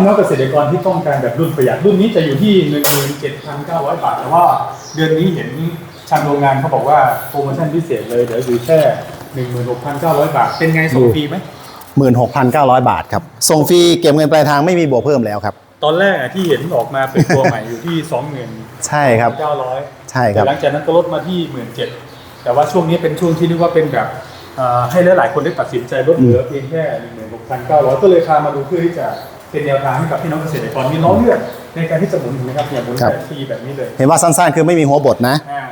พี่น้องเกษตรกรที่ต้องการแบบรุ่นประหยัดรุ่นนี้จะอยู่ที่ 17,900 บาท แต่ว่าเดือนนี้เห็นทางโรงงานเขาบอกว่าโปรโมชั่นพิเศษเลยเดี๋ยวอยู่แค่ 16,900 บาท เป็นไงส่งฟรีไหม 16,900 บาทครับ ส่งฟรีเก็บเงินปลายทางไม่มีบวกเพิ่มแล้วครับ ตอนแรกอะที่เห็นออกมาเป็นตัวใหม่อยู่ที่ 20,000ใช่ครับ900ใช่ครับแต่หลังจากนั้นก็ลดมาที่ 17,000แต่ว่าช่วงนี้เป็นช่วงที่เรียกว่าเป็นแบบเอ่อให้หลายๆคนได้ตัดสินใจลดเหลือเพียงแค่ 16,900 ก็เลยพามาดูเพื่อที่จะ เป็นแนวทางให้กับพี่น้องเกษตรกรมีล้อเลือกในการที่จะหมุนถูกไหมครับเนี่ยหมุนครับแบบฟรีแบบนี้เลยเห็นว่าสั้นๆ คือไม่มีหัวบทนะอ่า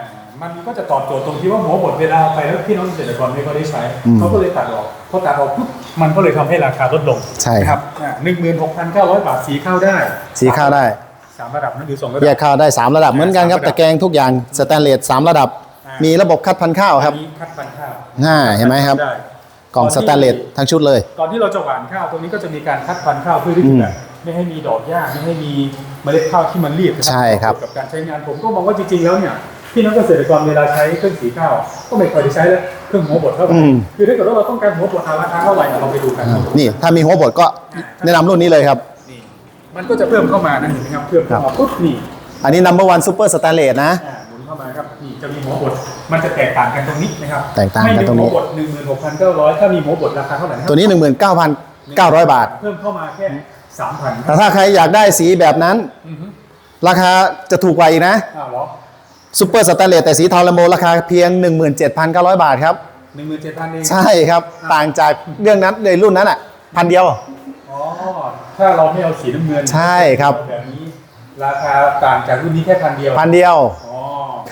มันก็จะตอบโจทย์ตรงที่ว่าหัวบทเวลาเอาไปแล้วพี่น้องเกษตรกรไม่ค่อยได้ใช้อืมเขาก็เลยตัดออกพอตัดออกปุ๊บมันก็เลยทำให้ราคาลดลงใช่ครับหนึ่งหมื่นหกพันเก้าร้อยบาทสีข้าวได้ สีข้าวได้สามระดับนั่นคือสองระแยดักข้าวได้3ระดับเหมือนกันครับสามระดับตะแกรงทุกอย่างสแตนเลส3ระดับอ่ามีมีระบบคัดพันธุ์ข้าวครับอันนี้คัดพันธุ์ข้าวง่ายเห็นไหมครับได้ กล่องสแตนเลสทั้งชุดเลย ก่อนที่เราจะหว่านข้าวตรงนี้ก็จะมีการคัดพันธุ์ข้าวเพื่อที่อืจะมแบบไม่ให้มีดอกหญ้าไม่ให้มีเมล็ดข้าวที่มันรีบนะใช่ครับกับการใช้งานผมก็มองว่าจริงๆแล้วเนี่ยพี่น้องเกษตรกรเวลาใช้เครื่องสีข้าวก็ไม่ค่อยได้ใช้แล้วเครื่องหัวบดเท่าไหร่อืมคือถ้าเกิดว่าเราต้องการหัวบดราคาเท่าไหร่เราไปดูกันอ่านี่ถ้ามีหัวบทก็แนะนำรุ่นนี้เลยครับนี่มันก็จะเพิ่มเข้ามานะเห็นไหมครับเพิ่มเข้ามาปุ๊บนี่อันนี้ number one super stainless นะอ่าหมุน เข้ามาครับนี่จะมีหัวบดมันจะแตกต่างกันตรงนี้นะครับแตกต่างกันตรงนี้ให้มีหัวบดหนึ่งหมื่นหกพันเก้าร้อยถ้ามีหัวบดราคาเท่าไหร่นะครัตัวนี้19,900บาท เพิ่มเข้ามาแค่สามพันแต่ถ้าใครอยากได้สีแบบนั้น ราคาจะถูกกว่าอีกนะอ้าวเหรอซูเปอร์สแตนเลสแต่สีทองละโมราคาเพียง 17,900 บาทครับหนึ่งหมื่นเจ็ดพันเองใช่ครับต่างจากเรื่องนั้นในรุ่นนั้นอะพันเดียวอ๋อถ้าเราไม่เอาสีน้ำเงินใช่ครับแบบนี้ราคาต่างจากรุ่นนี้แค่พันเดียวพันเดียวอ๋อ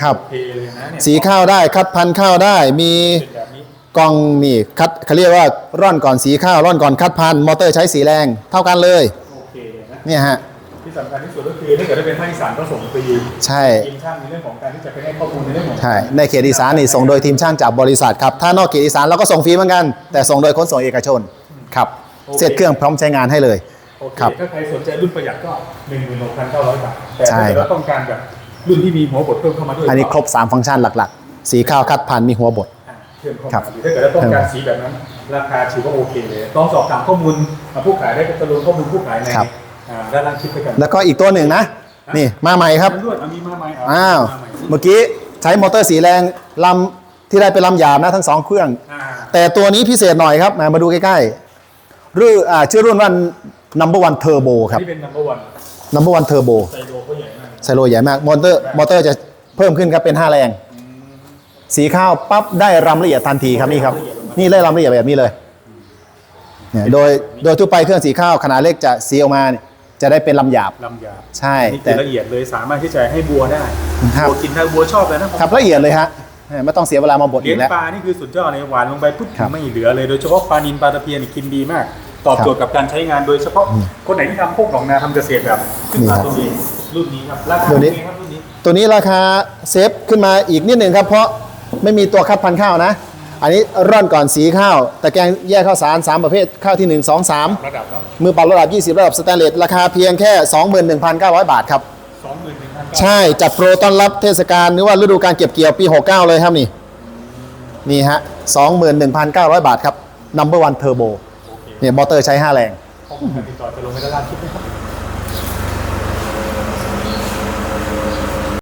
ครับโอเคเลยนะเนี่ยสีข้าวได้คัดพันธุ์ข้าวได้ มีเป็นแบบนี้กล่องนี่คัดเขาเรียกว่าร่อนก่อนสีข้าวร่อนก่อนคัดพันธุ์มอเตอร์ใช้สีแรงเท่ากันเลยโอเคเลยนะเนี่ยฮะที่สำคัญที่สุดก็คือถ้าเกิดได้เป็นภาคอีสานก็ส่งฟรีใช่ ทีมช่างในเรื่องของการที่จะไปให้ข้อมูลในเรื่องของใช่ในเขตอีสานนี่ส่งโดยทีมช่างจากบริษัทครับ ถ้านอกเขตอีสานเราก็ส่งฟรีเหมือนกัน แต่ส่งโดยขนส่งเอกชนครับเสร็จเครื่องพร้อมใช้งานให้เลย โอเคครับถ้าใครสนใจรุ่นประหยัดก็หนึ่งหมื่นหกพันเก้าร้อยบาทแต่ใช่ถ้าเกิดครับว่าต้องการแบบ รุ่นที่มีหัวบดเพิ่มเข้ามาด้วยอันนี้ครบ 3 ฟังก์ชันหลักๆ สีข้าวคัดพันธุ์มีหัวบดอะเพิ่มเข้าครัมาบหรือถ้าเกิดว่าต้องการสีแบบนั้น ราคาถือว่าโอเคเลยลองสอบถามข้อมูลผู้ขายได้จะลงข้อมูลผู้ขายในครับอ่าด้านล่างคลิปไปกันแล้วก็อีกตัวหนึ่งนะ นี่มาใหม่ครับนั่นด้วยอะมีมาใหม่เอ้าวมาใหม่เมื่อกี้ใช้มอเตอร์สีแรงลำที่ได้เป็นลำหยาบนะทั้งสองเครื่องอ่าแต่ตัวนี้พิเศษหน่อยครับมามาดูใกล้ๆรุ่นอ่าชื่อรุ่นว่า number one turbo ครับที่เป็น number one number one turbo ไซโลก็ใหญ่มากไซโลใหญ่มาก มอเตอร์ มอเตอร์จะเพิ่มขึ้นครับเป็น 5 แรง สีข้าวปั๊บได้รำละเอียดทันทีครับนี่ครับ นี่ได้รำละเอียดแบบนี้เลยเนี่ยโดยโดยทั่วไปเครื่องสีข้าวขนาดเล็กจะสีออกมาเนี่ยจะได้เป็นลำหยาบ ลำยาบใช่นี่คืแต่ อละเอียดเลยสามารถที่จะให้บัวได้ครับ บัวกินได้บัวชอบเลยนะผมครับละเอียดเลยฮะไม่ต้องเสียเวลามาบดเลี้อียงกแล้ว ปลานี่คือสุดยอดเลยหวานลงไปปุ๊บครับ ไม่เหลือเลยโดยเฉพาะปลานินปลาตะเพียนนี่กินดีมาก ตอบโจทย์กับการใช้งานโดยเฉพาะคนไหนที่ทำพวกหนองนาทำเกษตรแบบขึ้นมานี่ครับตัวนี้รุ่นนี้ครับราคาตัวนี้เป็นไงครับรุ่นนี้ ตัวนี้ราคาเซฟขึ้นมาอีกนิดหนึ่งครับเพราะไม่มีตัวคัดพันธุ์ข้าวนะ อันนี้ร่อนก่อนสีข้าวตะแกรงแยกข้าวสาร 3 ประเภทข้าวที่ 1 2 3 ระดับเนาะมือปรับระดับ 20 ระดับสแตนเลสราคาเพียงแค่ 21,900 บาทครับสองหมื่นหนึ่งพันใช่จัดโปรต้อนรับเทศกาลหรือว่าฤดูการเก็บเกี่ยวปี 69 เลยครับนี่นี่ฮะ 21,900 บาทครับ number one turbo เนี่ยมอเตอร์ใช้ 5 แรงข้อมูลการติดต่อจะลงไปด้านล่างคลิปนะครับ